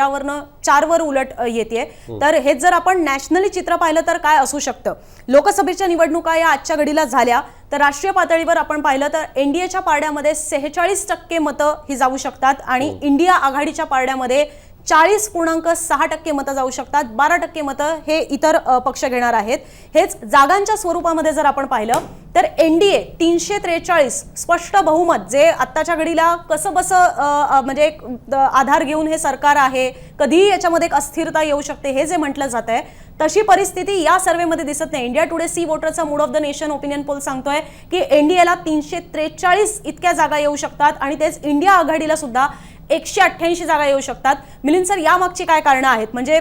तेरावरनं चारवर उलट अ, येतेय. तर हेच जर आपण नॅशनली चित्र पाहिलं तर काय असू शकतं? लोकसभेच्या निवडणुका या आजच्या घडीला झाल्या तर राष्ट्रीय पातळीवर आपण पाहिलं तर एनडीएच्या पारड्यामध्ये सेहेचाळीस टक्के मतं ही जाऊ शकतात आणि इंडिया आघाडीच्या पारड्यामध्ये चाळीस पूर्णांक सहा टक्के मतं जाऊ शकतात. बारा टक्के मतं हे इतर पक्ष घेणार आहेत. हेच जागांच्या स्वरूपामध्ये जर आपण पाहिलं तर एन डी ए तीनशे त्रेचाळीस स्पष्ट बहुमत जे आत्ताच्या घडीला कसं बसं म्हणजे एक, आधार घेऊन हे सरकार आहे कधीही याच्यामध्ये एक अस्थिरता येऊ शकते हे जे म्हटलं जात आहे तशी परिस्थिती या सर्वेमध्ये दिसत नाही. India Today C वोटरचा mood of the nation opinion poll सांगतोय की एनडीएला तीनशे त्रेचाळीस इतक्या जागा येऊ शकतात आणि तेच इंडिया आघाडीला सुद्धा एकशे अठ्ठ्याऐंशी जागा येऊ शकतात. मिलिंद सर यामागची काय कारणं आहेत? म्हणजे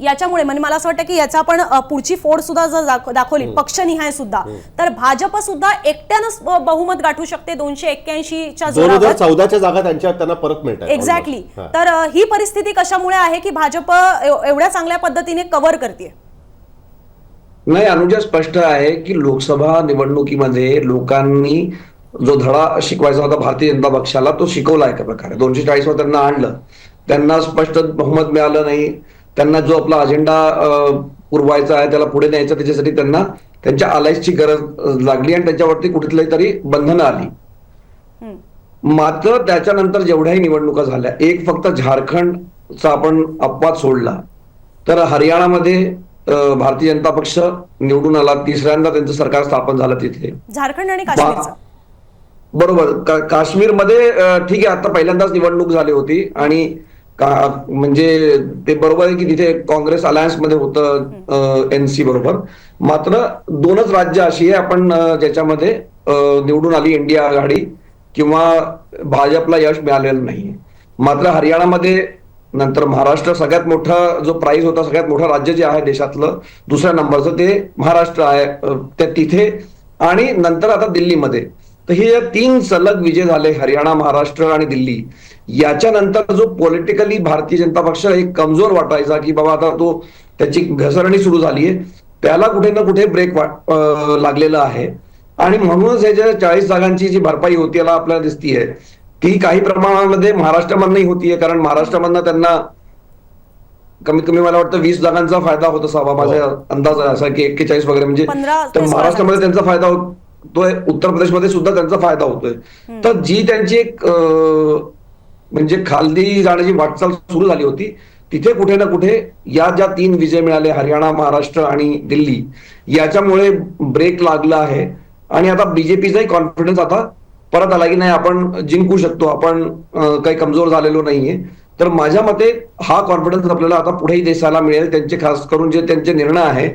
याच्यामुळे म्हणजे मला असं वाटतं की याचा आपण पुढची फोड सुद्धा जर दाख- दाखवली पक्षनिहाय सुद्धा तर भाजप सुद्धा एकट्यानंच ब- बहुमत गाठू शकते दोनशे एक्क्याऐंशीच्या जोरावर? चौदाच्या जागा त्यांच्या त्यांना परत मिळतात एक्झॅक्टली तर ही परिस्थिती कशामुळे आहे की भाजप एव- एवढ्या चांगल्या पद्धतीने कव्हर करते नाही अनुजा स्पष्ट आहे की लोकसभा निवडणुकीमध्ये लोकांनी जो धडा शिकवायचा होता भारतीय जनता पक्षाला तो शिकवला एका प्रकारे. दोनशे चाळीस वर त्यांना आणलं. त्यांना स्पष्ट बहुमत मिळालं नाही. त्यांना जो आपला अजेंडा पुरवायचा आहे त्याला पुढे न्यायचा त्याच्यासाठी त्यांना त्यांच्या अलायन्सची गरज लागली आणि त्यांच्यावरती कुठली तरी बंधनं आली. मात्र त्याच्यानंतर जेवढ्याही निवडणुका झाल्या एक फक्त झारखंडचा आपण अपवाद सोडला. तर हरियाणामध्ये भारतीय जनता पक्ष निवडून आला तिसऱ्यांदा त्यांचं सरकार स्थापन झालं तिथे. झारखंड आणि काश्मीरचं. बरोबर. काश्मीरमध्ये ठीक आहे आता पहिल्यांदाच निवडणूक झाली होती आणि का- म्हणजे ते बरोबर आहे की तिथे काँग्रेस अलायन्समध्ये होतं एनसी बरोबर. मात्र दोनच राज्य अशी आहे आपण ज्याच्यामध्ये निवडून आली इंडिया आघाडी किंवा भाजपला यश मिळालेलं नाही मात्र हरियाणामध्ये नंतर महाराष्ट्र सगळ्यात मोठा जो प्राइज होता सगळ्यात मोठं राज्य जे आहे देशातलं दुसऱ्या नंबरचं ते महाराष्ट्र आहे त्या तिथे. आणि नंतर आता दिल्लीमध्ये. तर हे तीन सलग विजय झाले हरियाणा महाराष्ट्र आणि दिल्ली. याच्यानंतर जो पॉलिटिकली भारतीय जनता पक्ष एक कमजोर वाटायचा की बाबा आता तो त्याची घसरणी सुरू झाली आहे त्याला कुठे ना कुठे ब्रेक लागलेला आहे. आणि म्हणूनच हे जे चाळीस जागांची जी भरपाई होती याला आपल्याला दिसतीये ती काही प्रमाणामध्ये महाराष्ट्रामधनही होतीये कारण महाराष्ट्रामधनं त्यांना कमीत कमी मला वाटतं वीस जागांचा फायदा होत असावा माझा अंदाज आहे असा की एक्केचाळीस वगैरे म्हणजे तर महाराष्ट्रामध्ये त्यांचा फायदा होतोय उत्तर प्रदेशमध्ये सुद्धा त्यांचा फायदा होतोय. तर जी त्यांची एक म्हणजे खालदी जाण्याची वाटचाल सुरू झाली होती तिथे कुठे ना कुठे या ज्या तीन विजय मिळाले हरियाणा महाराष्ट्र आणि दिल्ली याच्यामुळे ब्रेक लागला आहे. आणि आता बीजेपीचाही कॉन्फिडन्स आता परत आला की नाही आपण जिंकू शकतो आपण काही कमजोर झालेलो नाहीये. तर माझ्या मते हा कॉन्फिडन्स आपल्याला आता पुढेही देशाला मिळेल त्यांचे खास करून जे त्यांचे निर्णय आहे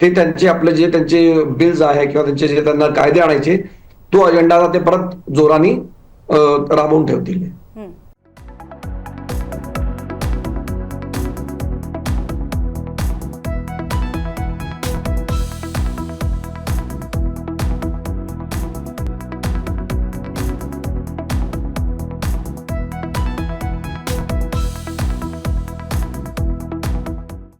ते त्यांचे आपले जे त्यांचे बिल्स आहे किंवा त्यांचे जे त्यांना कायदे आणायचे तो अजेंडा ते परत जोराने राबवून ठेवतील.